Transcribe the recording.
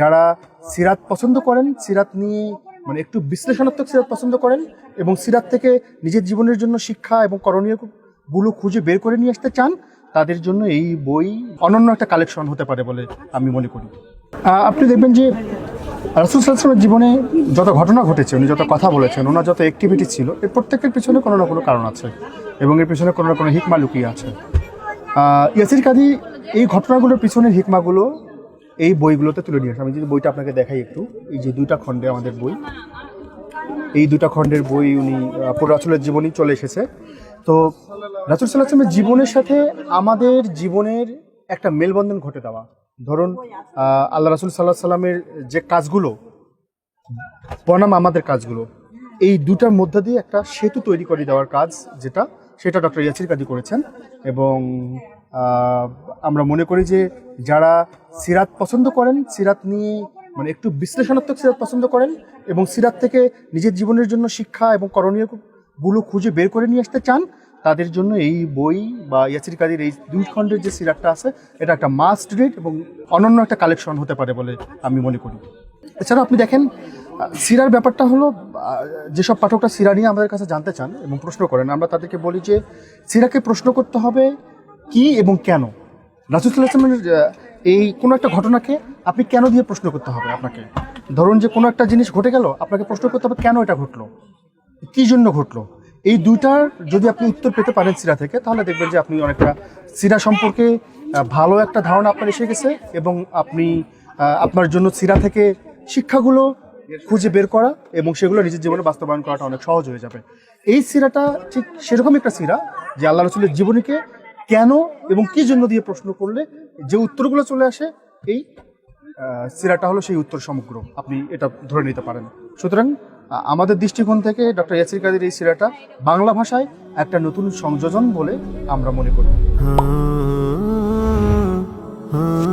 যারা সিরাত পছন্দ করেন, সিরাত নিয়ে মানে একটু বিশ্লেষণাত্মক সিরাত পছন্দ করেন এবং সিরাত থেকে নিজের জীবনের জন্য শিক্ষা এবং করণীয়গুলো খুঁজে বের করে নিয়ে আসতে চান, তাদের জন্য এই বই অনন্য একটা কালেকশন হতে পারে বলে আমি মনে করি। আপনি দেখবেন যে রাসুল সাল্লামের জীবনে যত ঘটনা ঘটেছে, উনি যত কথা বলেছেন, ওনার যত অ্যাক্টিভিটি ছিল, এর প্রত্যেকের পিছনে কোনো না কোনো কারণ আছে এবং এর পিছনে কোনো না কোনো হিকমা লুকিয়ে আছে। ইয়াসির কাদি এই ঘটনাগুলোর পিছনের হিকমাগুলো এই বইগুলোতে তুলে নিয়ে আসে। আমি যদি বইটা আপনাকে দেখাই একটু, এই যে দুইটা খণ্ডে আমাদের বই। এই দুটা খণ্ডের বই উনি রাসুলের জীবনী চলে এসেছে। তো রাসুল সাল্লাহ আসলামের জীবনের সাথে আমাদের জীবনের একটা মেলবন্ধন ঘটে দেওয়া। ধরুন আল্লাহ রাসুল সাল্লাহ সাল্লামের যে কাজগুলো, বনাম আমাদের কাজগুলো, এই দুটার মধ্যে দিয়ে একটা সেতু তৈরি করে দেওয়ার কাজ যেটা, সেটা ডক্টর ইয়াসির কাজী করেছেন। এবং আমরা মনে করি যে যারা সিরাত পছন্দ করেন, সিরাত নিয়ে মানে একটু বিশ্লেষণাত্মক সিরাত পছন্দ করেন এবং সিরাত থেকে নিজের জীবনের জন্য শিক্ষা এবং করণীয়গুলো খুঁজে বের করে নিয়ে আসতে চান, তাদের জন্য এই বই বা ইয়াসির কাদির এই দুই খণ্ডের যে সিরাতটা আছে, এটা একটা মাস্ট রিড এবং অনন্য একটা কালেকশন হতে পারে বলে আমি মনে করি। এছাড়া আপনি দেখেন, সিরার ব্যাপারটা হলো যেসব পাঠকরা সিরা নিয়ে আমাদের কাছে জানতে চান এবং প্রশ্ন করেন, আমরা তাদেরকে বলি যে, সিরাকে প্রশ্ন করতে হবে কি এবং কেন? রাসুল্লাহ আসলামের এই কোনো একটা ঘটনাকে আপনি কেন দিয়ে প্রশ্ন করতে হবে আপনাকে? ধরুন যে কোনো একটা জিনিস ঘটে গেল, আপনাকে প্রশ্ন করতে হবে কেন এটা ঘটলো? কি জন্য ঘটলো? এই দুইটার যদি আপনি উত্তর পেতে পারেন সিরা থেকে, তাহলে দেখবেন যে আপনি অনেকটা সিরা সম্পর্কে ভালো একটা ধারণা আপনার এসে গেছে এবং আপনি আপনার জন্য সিরা থেকে শিক্ষাগুলো খুঁজে বের করা এবং সেগুলো নিজের জীবনে বাস্তবায়ন করাটা অনেক সহজ হয়ে যাবে। এই সিরাটা ঠিক সেরকম একটা সিরা যে আল্লাহ রসুলের জীবনীকে কেন এবং কি জন্য দিয়ে প্রশ্ন করলে যে উত্তরগুলো চলে আসে, এই সিরাটা হলো সেই উত্তর সমগ্র। আপনি এটা ধরে নিতে পারেন। সুতরাং আমাদের দৃষ্টিকোণ থেকে ডক্টর ইয়াসির কাদের এই সিরাটা বাংলা ভাষায় একটা নতুন সংযোজন বলে আমরা মনে করি। हाँ